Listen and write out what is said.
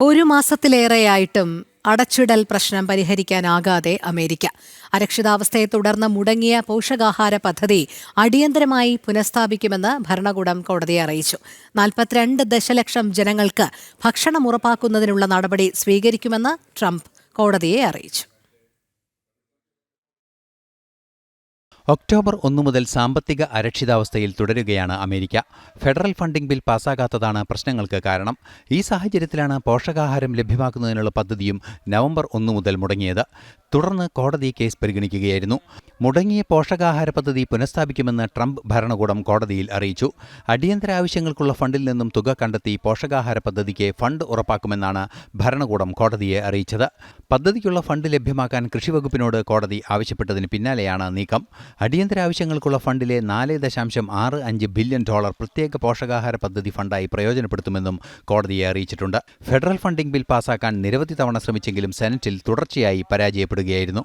ഒരു മാസത്തിലേറെയായിട്ടും അടച്ചിടൽ പ്രശ്നം പരിഹരിക്കാനാകാതെ അമേരിക്ക. അരക്ഷിതാവസ്ഥയെ തുടർന്ന് മുടങ്ങിയ പോഷകാഹാര പദ്ധതി അടിയന്തരമായി പുനഃസ്ഥാപിക്കുമെന്ന് ഭരണകൂടം കോടതിയെ അറിയിച്ചു. നാൽപ്പത്തിരണ്ട് ദശലക്ഷം ജനങ്ങൾക്ക് ഭക്ഷണം ഉറപ്പാക്കുന്നതിനുള്ള നടപടി സ്വീകരിക്കുമെന്ന് ട്രംപ് കോടതിയെ അറിയിച്ചു. ഒക്ടോബർ ഒന്നു മുതൽ സാമ്പത്തിക അരക്ഷിതാവസ്ഥയിൽ തുടരുകയാണ് അമേരിക്ക. ഫെഡറൽ ഫണ്ടിംഗ് ബിൽ പാസ്സാകാത്തതാണ് പ്രശ്നങ്ങൾക്ക് കാരണം. ഈ സാഹചര്യത്തിലാണ് പോഷകാഹാരം ലഭ്യമാക്കുന്നതിനുള്ള പദ്ധതിയും നവംബർ ഒന്നു മുതൽ മുടങ്ങിയത്. തുടർന്ന് കോടതി കേസ് പരിഗണിക്കുകയായിരുന്നു. മുടങ്ങിയ പോഷകാഹാര പദ്ധതി പുനഃസ്ഥാപിക്കുമെന്ന് ട്രംപ് ഭരണകൂടം കോടതിയിൽ അറിയിച്ചു. അടിയന്തര ആവശ്യങ്ങൾക്കുള്ള ഫണ്ടിൽ നിന്നും തുക കണ്ടെത്തി പോഷകാഹാര പദ്ധതിക്ക് ഫണ്ട് ഉറപ്പാക്കുമെന്നാണ് ഭരണകൂടം കോടതിയെ അറിയിച്ചത്. പദ്ധതിക്കുള്ള ഫണ്ട് ലഭ്യമാക്കാൻ കൃഷിവകുപ്പിനോട് കോടതി ആവശ്യപ്പെട്ടതിന് പിന്നാലെയാണ് നീക്കം. അടിയന്തര ആവശ്യങ്ങൾക്കുള്ള ഫണ്ടിലെ നാല് ദശാംശം ആറ് അഞ്ച് ബില്യൺ ഡോളർ പ്രത്യേക പോഷകാഹാര പദ്ധതി ഫണ്ടായി പ്രയോജനപ്പെടുത്തുമെന്നും കോടതിയെ അറിയിച്ചിട്ടുണ്ട്. ഫെഡറൽ ഫണ്ടിംഗ് ബിൽ പാസാക്കാൻ നിരവധി തവണ ശ്രമിച്ചെങ്കിലും സെനറ്റിൽ തുടർച്ചയായി പരാജയപ്പെടുകയായിരുന്നു.